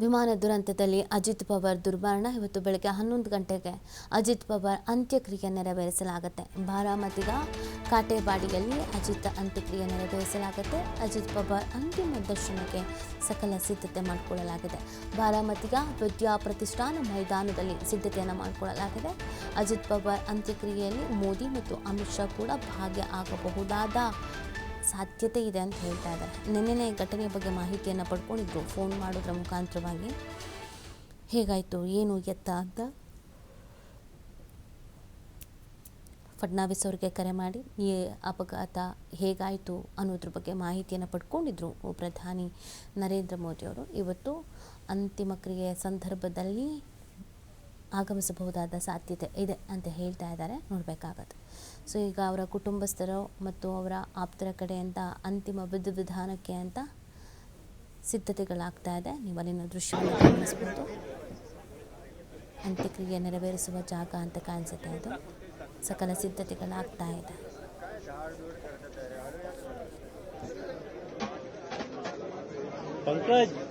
ವಿಮಾನ ದುರಂತದಲ್ಲಿ ಅಜಿತ್ ಪವಾರ್ ದುರ್ಮರಣ ಇವತ್ತು ಬೆಳಗ್ಗೆ ಹನ್ನೊಂದು ಗಂಟೆಗೆ ಅಜಿತ್ ಪವಾರ್ ಅಂತ್ಯಕ್ರಿಯೆ ನೆರವೇರಿಸಲಾಗುತ್ತೆ. ಬಾರಾಮತಿಗ ಕಾಟೇಬಾಡಿಯಲ್ಲಿ ಅಜಿತ್ ಅಂತ್ಯಕ್ರಿಯೆ ನೆರವೇರಿಸಲಾಗುತ್ತೆ. ಅಜಿತ್ ಪವಾರ್ ಅಂತಿಮ ದರ್ಶನಕ್ಕೆ ಸಕಲ ಸಿದ್ಧತೆ ಮಾಡಿಕೊಳ್ಳಲಾಗಿದೆ. ಬಾರಾಮತಿಗ ವಿದ್ಯಾ ಪ್ರತಿಷ್ಠಾನ ಮೈದಾನದಲ್ಲಿ ಸಿದ್ಧತೆಯನ್ನು ಮಾಡಿಕೊಳ್ಳಲಾಗಿದೆ. ಅಜಿತ್ ಪವಾರ್ ಅಂತ್ಯಕ್ರಿಯೆಯಲ್ಲಿ ಮೋದಿ ಮತ್ತು ಅಮಿತ್ ಶಾ ಕೂಡ ಭಾಗ್ಯ ಆಗಬಹುದಾದ ಸಾಧ್ಯತೆ ಇದೆ ಅಂತ ಹೇಳ್ತಾ ಇದ್ದಾರೆ. ನಿನ್ನೆ ಘಟನೆಯ ಬಗ್ಗೆ ಮಾಹಿತಿಯನ್ನು ಪಡ್ಕೊಂಡಿದ್ರು. ಫೋನ್ ಮಾಡೋದ್ರ ಮುಖಾಂತರವಾಗಿ. ಹೇಗಾಯಿತು? ಏನು ಎತ್ತ ಅಂತ ಫಡ್ನಾವಿಸ್ ಅವರಿಗೆ ಕರೆ ಮಾಡಿ, ಈ ಅಪಘಾತ ಹೇಗಾಯಿತು ಅನ್ನೋದ್ರ ಬಗ್ಗೆ ಮಾಹಿತಿಯನ್ನು ಪಡ್ಕೊಂಡಿದ್ರು ಪ್ರಧಾನಿ ನರೇಂದ್ರ ಮೋದಿಯವರು ಇವತ್ತು ಅಂತಿಮ ಕ್ರಿಯೆಯ ಸಂದರ್ಭದಲ್ಲಿ ಆಗಮಿಸಬಹುದಾದ ಸಾಧ್ಯತೆ ಇದೆ ಅಂತ ಹೇಳ್ತಾ ಇದ್ದಾರೆ ನೋಡಬೇಕಾಗತ್ತೆ ಸೊ ಈಗ ಅವರ ಕುಟುಂಬಸ್ಥರು ಮತ್ತು ಅವರ ಆಪ್ತರ ಕಡೆಯಿಂದ ಅಂತಿಮ ವಿಧಿವಿಧಾನಕ್ಕೆ ಅಂತ ಸಿದ್ಧತೆಗಳಾಗ್ತಾ ಇದೆ ನೀವು ಅಲ್ಲಿನ ದೃಶ್ಯವನ್ನು ಗಮನಿಸ್ಬೋದು ಅಂತ್ಯಕ್ರಿಯೆ ನೆರವೇರಿಸುವ ಜಾಗ ಅಂತ ಕಾಣಿಸುತ್ತೆ ಇದು ಸಕಲ ಸಿದ್ಧತೆಗಳಾಗ್ತಾ ಇದೆ पंकज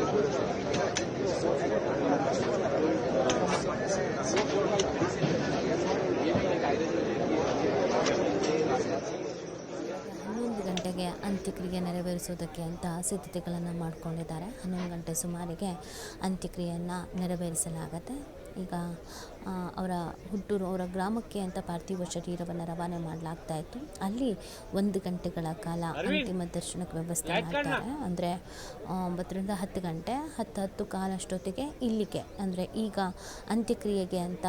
ಗಂಟೆಗೆ ಅಂತ್ಯಕ್ರಿಯೆ ನೆರವೇರಿಸೋದಕ್ಕೆ ಅಂತ ಸಿದ್ಧತೆಗಳನ್ನು ಮಾಡಿಕೊಂಡಿದ್ದಾರೆ. ಹನ್ನೊಂದು ಗಂಟೆ ಸುಮಾರಿಗೆ ಅಂತ್ಯಕ್ರಿಯೆಯನ್ನು ನೆರವೇರಿಸಲಾಗತ್ತೆ. ಈಗ ಅವರ ಹುಟ್ಟೂರು ಅವರ ಗ್ರಾಮಕ್ಕೆ ಅಂತ ಪಾರ್ಥಿವ ಶರೀರವನ್ನು ರವಾನೆ ಮಾಡಲಾಗ್ತಾ ಇತ್ತು. ಅಲ್ಲಿ ಒಂದು ಗಂಟೆಗಳ ಕಾಲ ಅಂತಿಮ ದರ್ಶನಕ್ಕೆ ವ್ಯವಸ್ಥೆ ಮಾಡ್ತಾರೆ. ಅಂದರೆ ಒಂಬತ್ತರಿಂದ ಹತ್ತು ಗಂಟೆ ಹತ್ತು ಹತ್ತು ಕಾಲಷ್ಟೊತ್ತಿಗೆ ಇಲ್ಲಿಗೆ. ಅಂದರೆ ಈಗ ಅಂತ್ಯಕ್ರಿಯೆಗೆ ಅಂತ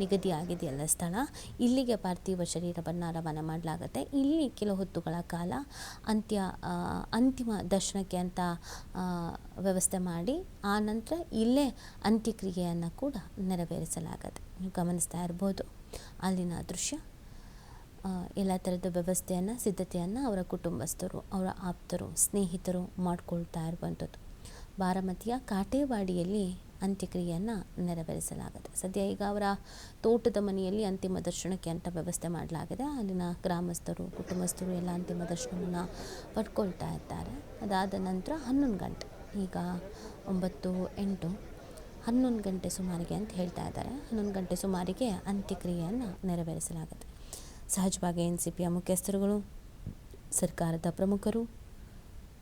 ನಿಗದಿ ಆಗಿದೆಯಲ್ಲ ಸ್ಥಳ. ಇಲ್ಲಿಗೆ ಪಾರ್ಥಿವ ಶರೀರವನ್ನು ರವಾನೆ ಮಾಡಲಾಗುತ್ತೆ. ಇಲ್ಲಿ ಕೆಲವು ಹೊತ್ತುಗಳ ಕಾಲ ಅಂತ್ಯ ಅಂತಿಮ ದರ್ಶನಕ್ಕೆ ಅಂತ ವ್ಯವಸ್ಥೆ ಮಾಡಿ ಆ ನಂತರ ಇಲ್ಲೇ ಅಂತ್ಯಕ್ರಿಯೆಯನ್ನು ಕೂಡ ನೆರವೇರಿಸಲಾಗುತ್ತೆ. ನೀವು ಗಮನಿಸ್ತಾ ಇರ್ಬೋದು. ಅಲ್ಲಿನ ದೃಶ್ಯ ಎಲ್ಲ ಥರದ ವ್ಯವಸ್ಥೆಯನ್ನು, ಸಿದ್ಧತೆಯನ್ನು ಅವರ ಕುಟುಂಬಸ್ಥರು, ಅವರ ಆಪ್ತರು, ಸ್ನೇಹಿತರು ಮಾಡ್ಕೊಳ್ತಾ ಇರುವಂಥದ್ದು. ಬಾರಾಮತಿಯ ಕಾಟೇವಾಡಿಯಲ್ಲಿ ಅಂತ್ಯಕ್ರಿಯೆಯನ್ನು ನೆರವೇರಿಸಲಾಗುತ್ತೆ ಸದ್ಯ ಈಗ ಅವರ ತೋಟದ ಮನೆಯಲ್ಲಿ ಅಂತಿಮ ದರ್ಶನಕ್ಕೆ ಅಂತ ವ್ಯವಸ್ಥೆ ಮಾಡಲಾಗಿದೆ. ಅಲ್ಲಿನ ಗ್ರಾಮಸ್ಥರು, ಕುಟುಂಬಸ್ಥರು ಎಲ್ಲ ಅಂತಿಮ ದರ್ಶನವನ್ನು ಪಡ್ಕೊಳ್ತಾ ಇದ್ದಾರೆ. ಅದಾದ ನಂತರ ಹನ್ನೊಂದು ಗಂಟೆ, ಈಗ ಒಂಬತ್ತು ಎಂಟು. ಹನ್ನೊಂದು ಗಂಟೆ ಸುಮಾರಿಗೆ ಅಂತ ಹೇಳ್ತಾ ಇದ್ದಾರೆ. ಹನ್ನೊಂದು ಗಂಟೆ ಸುಮಾರಿಗೆ ಅಂತ್ಯಕ್ರಿಯೆಯನ್ನು ನೆರವೇರಿಸಲಾಗುತ್ತೆ. ಸಹಜವಾಗಿ ಎನ್ ಸಿ ಪಿಯ ಮುಖ್ಯಸ್ಥರುಗಳು, ಸರ್ಕಾರದ ಪ್ರಮುಖರು,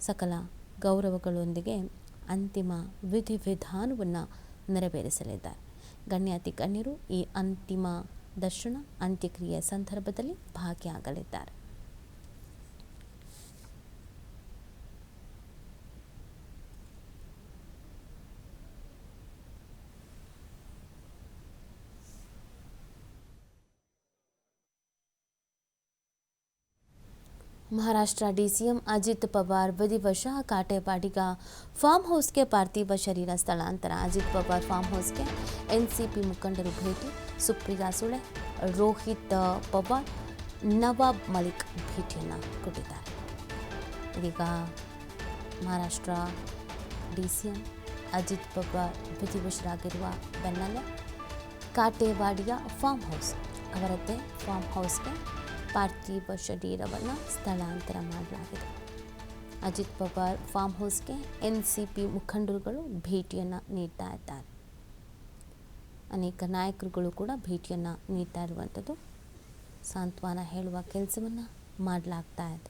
ಸಕಲ ಗೌರವಗಳೊಂದಿಗೆ ಅಂತಿಮ ವಿಧಿವಿಧಾನವನ್ನು ನೆರವೇರಿಸಲಿದ್ದಾರೆ. ಗಣ್ಯಾತಿ ಗಣ್ಯರು ಈ ಅಂತಿಮ ದರ್ಶನ, ಅಂತ್ಯಕ್ರಿಯೆ ಸಂದರ್ಭದಲ್ಲಿ ಭಾಗಿಯಾಗಲಿದ್ದಾರೆ. ಮಹಾರಾಷ್ಟ್ರ ಡಿಸಿಎಂ ಅಜಿತ್ ಪವಾರ್ ವಿಧಿವಶ ಕಾಟೇಪಾಡಿಗ ಫಾರ್ಮ್ ಹೌಸ್ಗೆ ಪಾರ್ಥಿವ ಶರೀರ ಸ್ಥಳಾಂತರ ಅಜಿತ್ ಪವಾರ್ ಫಾರ್ಮ್ ಹೌಸ್ಗೆ ಎನ್ಸಿಪಿ ಮುಖಂಡರು ಭೇಟಿ ಸುಪ್ರಿಯಾ ಸುಳೆ ರೋಹಿತ್ ಪವಾರ್ ನವಾಬ್ ಮಲಿಕ್ ಭೇಟಿಯನ್ನು ಕೊಟ್ಟಿದ್ದಾರೆ ಇದೀಗ ಮಹಾರಾಷ್ಟ್ರ ಡಿಸಿಎಂ ಅಜಿತ್ ಪವಾರ್ ವಿಧಿವಶರಾಗಿರುವ ಬೆನ್ನಲ್ಲೇ ಕಾಟೇವಾಡಿಯ ಫಾರ್ಮ್ ಹೌಸ್ ಅವರದ್ದೇ ಫಾರ್ಮ್ ಹೌಸ್ಗೆ ಪಾರ್ಥಿವ ಶರೀರವನ್ನು ಸ್ಥಳಾಂತರ ಮಾಡಲಾಗಿದೆ Ajit Pawar form ಹೌಸ್ಗೆ N C P ಮುಖಂಡರುಗಳು ಭೇಟಿಯನ್ನು ನೀಡ್ತಾ ಇದ್ದಾರೆ ಅನೇಕ ನಾಯಕರುಗಳು ಕೂಡ ಭೇಟಿಯನ್ನು ನೀಡ್ತಾ ಇರುವಂಥದ್ದು ಸಾಂತ್ವನ ಹೇಳುವ ಕೆಲಸವನ್ನು ಮಾಡಲಾಗ್ತಾ ಇದೆ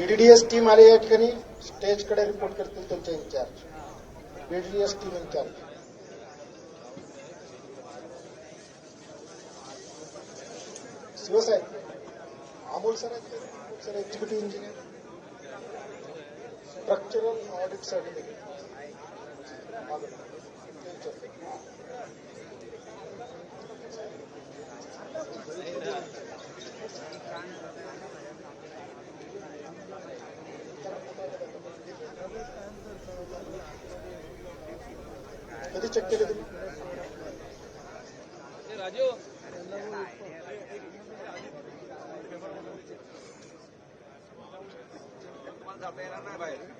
बीडीडीएस टीम आली या ठिकाणी स्टेजकडे रिपोर्ट करतील त्यांचे इन्चार्ज बीडीडीएस टीम CO साहेब अमोल सर हाँ, आहेत sir executive engineer structural audit certificate कधी चेक केले तुम्ही राजीव जाता येणार नाही बाहेर